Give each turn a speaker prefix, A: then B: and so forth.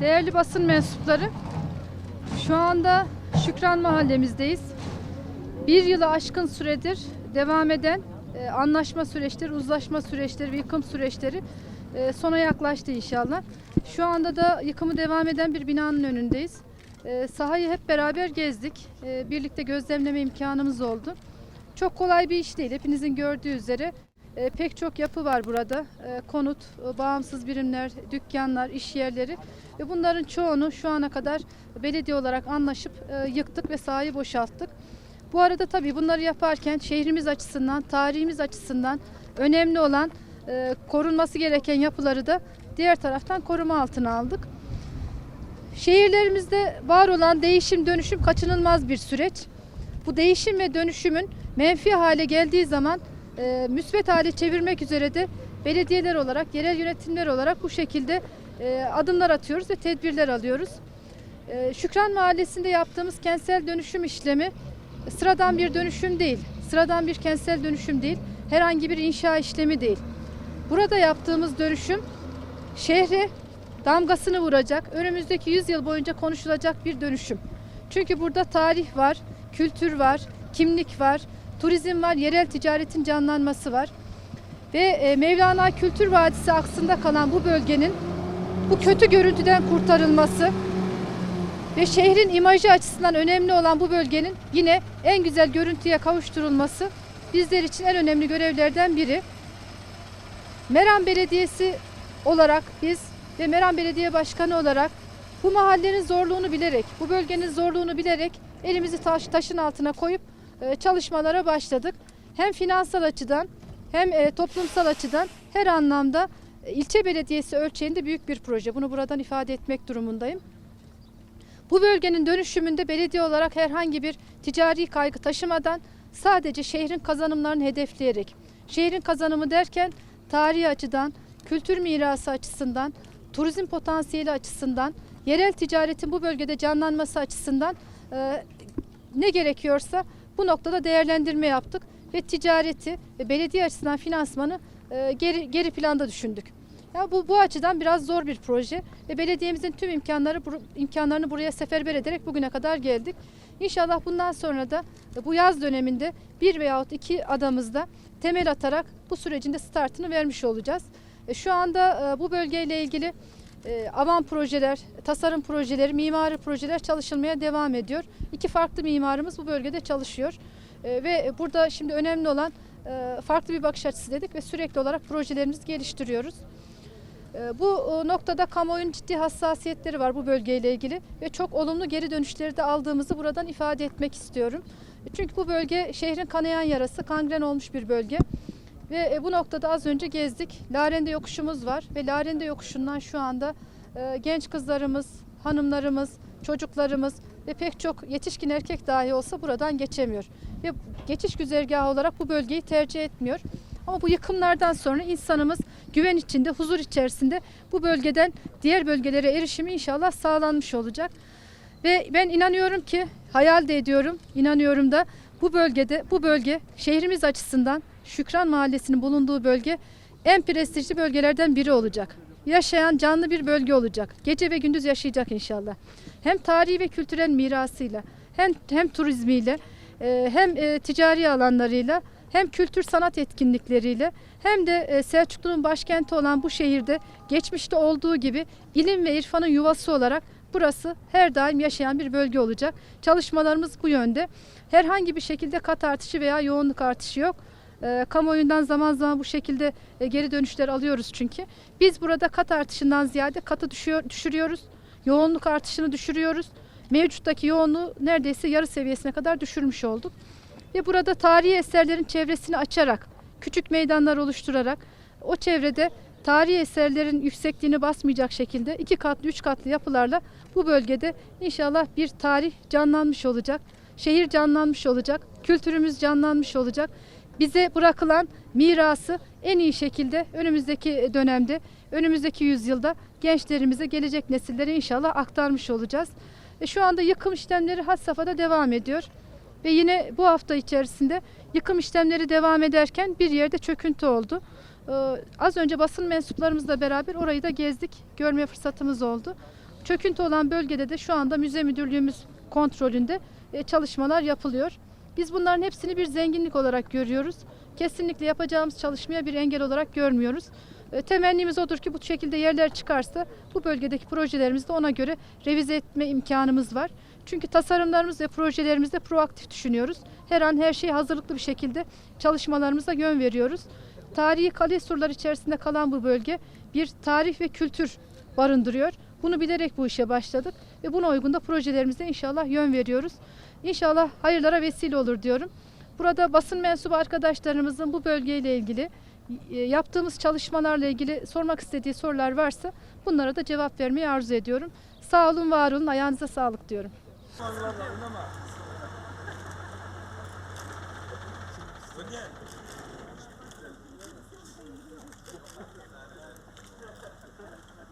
A: Değerli basın mensupları, şu anda Şükran mahallemizdeyiz. Bir yılı aşkın süredir devam eden e, anlaşma süreçleri, uzlaşma süreçleri ve yıkım süreçleri e, sona yaklaştı inşallah. Şu anda da yıkımı devam eden bir binanın önündeyiz. E, sahayı hep beraber gezdik. E, birlikte gözlemleme imkanımız oldu. Çok kolay bir iş değil. Hepinizin gördüğü üzere e, pek çok yapı var burada. E, konut, e, bağımsız birimler, dükkanlar, iş yerleri ve bunların çoğunu şu ana kadar belediye olarak anlaşıp e, yıktık ve sahayı boşalttık. Bu arada tabii bunları yaparken şehrimiz açısından, tarihimiz açısından önemli olan e, korunması gereken yapıları da diğer taraftan koruma altına aldık. Şehirlerimizde var olan değişim dönüşüm kaçınılmaz bir süreç. Bu değişim ve dönüşümün menfi hale geldiği zaman e, müsbet hale çevirmek üzere de belediyeler olarak, yerel yönetimler olarak bu şekilde e, adımlar atıyoruz ve tedbirler alıyoruz. E, Şükran Mahallesi'nde yaptığımız kentsel dönüşüm işlemi sıradan bir dönüşüm değil, sıradan bir kentsel dönüşüm değil, herhangi bir inşa işlemi değil. Burada yaptığımız dönüşüm şehre damgasını vuracak, önümüzdeki 100 yıl boyunca konuşulacak bir dönüşüm. Çünkü burada tarih var, kültür var, kimlik var, turizm var, yerel ticaretin canlanması var. Ve e, Mevlana Kültür Vadisi aksında kalan bu bölgenin bu kötü görüntüden kurtarılması ve şehrin imajı açısından önemli olan bu bölgenin yine en güzel görüntüye kavuşturulması bizler için en önemli görevlerden biri. Meram Belediyesi olarak biz ve Meram Belediye Başkanı olarak bu mahallenin zorluğunu bilerek, bu bölgenin zorluğunu bilerek elimizi taş, taşın altına koyup çalışmalara başladık. Hem finansal açıdan hem e, toplumsal açıdan her anlamda e, ilçe belediyesi ölçeğinde büyük bir proje. Bunu buradan ifade etmek durumundayım. Bu bölgenin dönüşümünde belediye olarak herhangi bir ticari kaygı taşımadan sadece şehrin kazanımlarını hedefleyerek, şehrin kazanımı derken tarihi açıdan, kültür mirası açısından, turizm potansiyeli açısından, yerel ticaretin bu bölgede canlanması açısından e, ne gerekiyorsa bu noktada değerlendirme yaptık ve ticareti ve belediye açısından finansmanı e, geri, geri planda düşündük. Ya bu bu açıdan biraz zor bir proje ve belediyemizin tüm imkanları imkanlarını buraya seferber ederek bugüne kadar geldik. İnşallah bundan sonra da e, bu yaz döneminde bir veyahut iki adamızda temel atarak bu sürecin de startını vermiş olacağız. E, Şu anda bu bölgeyle ilgili e, avan projeler, tasarım projeleri, mimari projeler çalışılmaya devam ediyor. İki farklı mimarımız bu bölgede çalışıyor. E, Ve burada şimdi önemli olan e, farklı bir bakış açısı dedik ve sürekli olarak projelerimizi geliştiriyoruz. E, Bu e, noktada kamuoyunun ciddi hassasiyetleri var bu bölgeyle ilgili ve çok olumlu geri dönüşleri de aldığımızı buradan ifade etmek istiyorum. Çünkü bu bölge şehrin kanayan yarası, kangren olmuş bir bölge. Ve e, bu noktada az önce gezdik. Larende yokuşumuz var ve Larende yokuşundan şu anda e, genç kızlarımız, hanımlarımız, çocuklarımız ve pek çok yetişkin erkek dahi olsa buradan geçemiyor. Ve geçiş güzergahı olarak bu bölgeyi tercih etmiyor. Ama bu yıkımlardan sonra insanımız güven içinde, huzur içerisinde bu bölgeden diğer bölgelere erişimi inşallah sağlanmış olacak. Ve ben inanıyorum ki, hayal de ediyorum, inanıyorum da bu bölgede, bu bölge şehrimiz açısından Şükran Mahallesi'nin bulunduğu bölge en prestijli bölgelerden biri olacak. Yaşayan canlı bir bölge olacak. Gece ve gündüz yaşayacak inşallah. Hem tarihi ve kültürel mirasıyla, hem hem turizmiyle, e, hem e, ticari alanlarıyla, hem kültür sanat etkinlikleriyle, hem de e, Selçuklu'nun başkenti olan bu şehirde geçmişte olduğu gibi ilim ve irfanın yuvası olarak burası her daim yaşayan bir bölge olacak. Çalışmalarımız bu yönde. Herhangi bir şekilde kat artışı veya yoğunluk artışı yok. E, kamuoyundan zaman zaman bu şekilde e, geri dönüşler alıyoruz çünkü. Biz burada kat artışından ziyade katı düşüyor, düşürüyoruz. Yoğunluk artışını düşürüyoruz. Mevcuttaki yoğunluğu neredeyse yarı seviyesine kadar düşürmüş olduk. Ve burada tarihi eserlerin çevresini açarak, küçük meydanlar oluşturarak o çevrede tarihi eserlerin yüksekliğini basmayacak şekilde iki katlı, üç katlı yapılarla bu bölgede inşallah bir tarih canlanmış olacak. Şehir canlanmış olacak, kültürümüz canlanmış olacak. Bize bırakılan mirası en iyi şekilde önümüzdeki dönemde, önümüzdeki yüzyılda gençlerimize, gelecek nesillere inşallah aktarmış olacağız. E şu anda yıkım işlemleri had safhada devam ediyor. Ve yine bu hafta içerisinde yıkım işlemleri devam ederken bir yerde çöküntü oldu. Ee, az önce basın mensuplarımızla beraber orayı da gezdik, görme fırsatımız oldu. Çöküntü olan bölgede de şu anda müze müdürlüğümüz kontrolünde e, çalışmalar yapılıyor. Biz bunların hepsini bir zenginlik olarak görüyoruz. Kesinlikle yapacağımız çalışmaya bir engel olarak görmüyoruz. E, Temennimiz odur ki bu şekilde yerler çıkarsa bu bölgedeki projelerimizi de ona göre revize etme imkanımız var. Çünkü tasarımlarımız ve projelerimizde proaktif düşünüyoruz. Her an her şeye hazırlıklı bir şekilde çalışmalarımıza yön veriyoruz. Tarihi kale surlar içerisinde kalan bu bölge bir tarih ve kültür barındırıyor. Bunu bilerek bu işe başladık ve buna uygun da projelerimize inşallah yön veriyoruz. İnşallah hayırlara vesile olur diyorum. Burada basın mensubu arkadaşlarımızın bu bölgeyle ilgili e, yaptığımız çalışmalarla ilgili sormak istediği sorular varsa bunlara da cevap vermeyi arzu ediyorum. Sağ olun, var olun, ayağınıza sağlık diyorum.